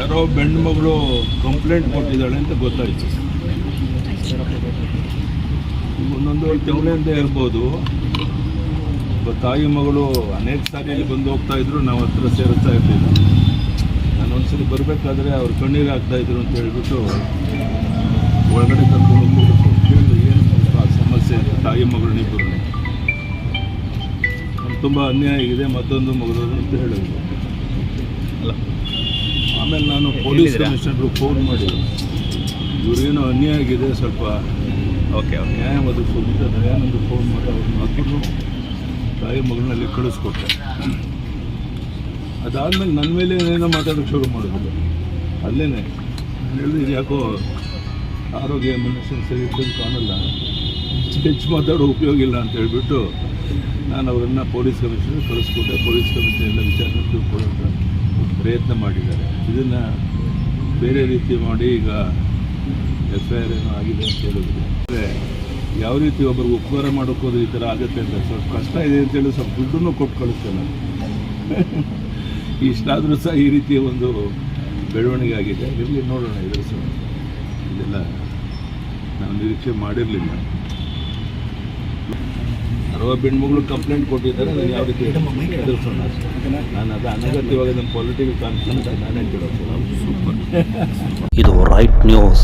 ಯಾರೋ ಬೆಣ್ಣು ಮಗಳು ಕಂಪ್ಲೇಂಟ್ ಕೊಟ್ಟಿದ್ದಾಳೆ ಅಂತ ಗೊತ್ತಾಯಿತು. ಒಂದೊಂದು ತಿಂಗಳೇ ಅಂತ ಹೇಳ್ಬೋದು ತಾಯಿ ಮಗಳು ಅನೇಕ ಸಾರಿ ಬಂದು ಹೋಗ್ತಾ ಇದ್ರು, ನಾವು ಹತ್ರ ಸೇರಿಸ್ತಾ ಇರಲಿಲ್ಲ. ನಾನು ಒಂದ್ಸಲಿ ಬರಬೇಕಾದ್ರೆ ಅವ್ರು ಕಣ್ಣೀರು ಆಗ್ತಾ ಇದ್ರು ಅಂತ ಹೇಳ್ಬಿಟ್ಟು ಒಳಗಡೆ ಕರ್ಕೊಂಡು ಹೋಗ್ಬಿಟ್ಟು ಏನು ಸ್ವಲ್ಪ ಸಮಸ್ಯೆ ಇದೆ ತಾಯಿ ಮಗಳನ್ನಿಬ್ಬರು ತುಂಬ ಅನ್ಯಾಯ ಆಗಿದೆ ಮತ್ತೊಂದು ಮಗಳು ಅಂತ ಹೇಳಿದ್ರು. ಅಲ್ಲ ಆಮೇಲೆ ನಾನು ಪೊಲೀಸ್ ಕಮಿಷನರ್ ಕಮಿಷನರ್ಗೆ ಫೋನ್ ಮಾಡಿ. ಇವ್ರಿಗೇನೋ ಅನ್ಯಾಯ ಆಗಿದೆ ಸ್ವಲ್ಪ. ಓಕೆ ನ್ಯಾಯ ಒದಗಿಸೋದಿದ್ದ ದಯಾನಂದ ಫೋನ್ ಮಾಡಿ ಅವ್ರನ್ನ ಹಾಕಿದ್ರು. ತಾಯಿ ಮಗನಲ್ಲಿ ಕಳಿಸ್ಕೊಟ್ಟೆ. ಅದಾದಮೇಲೆ ನನ್ನ ಮೇಲೆ ಏನೇನೋ ಮಾತಾಡೋಕ್ಕೆ ಶುರು ಮಾಡಿದ್ರು. ಅಲ್ಲೇ ನಾನು ಹೇಳಿದೆ ಇದು ಯಾಕೋ ಆರೋಗ್ಯ ಮನುಷ್ಯನ ಸರಿ ಕಾಣಲ್ಲ. ಹೆಚ್ಚು ಮಾತಾಡೋ ಉಪಯೋಗ ಇಲ್ಲ ಅಂತ ಹೇಳಿಬಿಟ್ಟು ನಾನು ಅವರನ್ನು ಪೊಲೀಸ್ ಕಮಿಷನರ್ ಕಳಿಸ್ಕೊಟ್ಟೆ. ಪೊಲೀಸ್ ಕಮಿಷನ್ ಎಲ್ಲ ವಿಚಾರ ತಿಳ್ಕೊಳ್ಳೋಂಥ ಪ್ರಯತ್ನ ಮಾಡಿದ್ದಾರೆ. ಇದನ್ನು ಬೇರೆ ರೀತಿ ಮಾಡಿ ಈಗ ಎಫ್ ಐ ಆರ್ ಏನೋ ಆಗಿದೆ ಅಂತ ಹೇಳಿದ್ರು ಅಂದರೆ ಯಾವ ರೀತಿ ಒಬ್ಬರಿಗೆ ಉಪಕಾರ ಮಾಡೋಕ್ಕೋದು ಈ ಥರ ಆಗುತ್ತೆ ಅಂತ ಸ್ವಲ್ಪ ಕಷ್ಟ ಇದೆ ಅಂತೇಳಿ ಸ್ವಲ್ಪ ದುಡ್ಡನ್ನು ಕೊಟ್ಟು ಕಳಿಸ್ತೇನೆ ಇಷ್ಟಾದರೂ ಸಹ ಈ ರೀತಿಯ ಒಂದು ಬೆಳವಣಿಗೆ ಆಗಿದೆ. ಇರಲಿ, ನೋಡೋಣ, ಇದರ ಸಹ. ಇದೆಲ್ಲ ನಾನು ನಿರೀಕ್ಷೆ ಮಾಡಿರಲಿಲ್ಲ. ಅರವ ಹೆಣ್ಮಗಳು ಕಂಪ್ಲೇಂಟ್ ಕೊಟ್ಟಿದ್ದಾರೆ ನಾನು ಯಾವ ರೀತಿ ಎದುರಿಸೋಣ ನಾನು ಅದು ಅನಗತ್ಯವಾಗಿ ನಮ್ಮ ಪಾಲಿಟಿಕಲ್ ಕಾನ್ಫಿಡೆನ್ಸ್ ನಾನೇ ಕೇಳೋದು. ಸೂಪರ್. ಇದು ರೈಟ್ ನ್ಯೂಸ್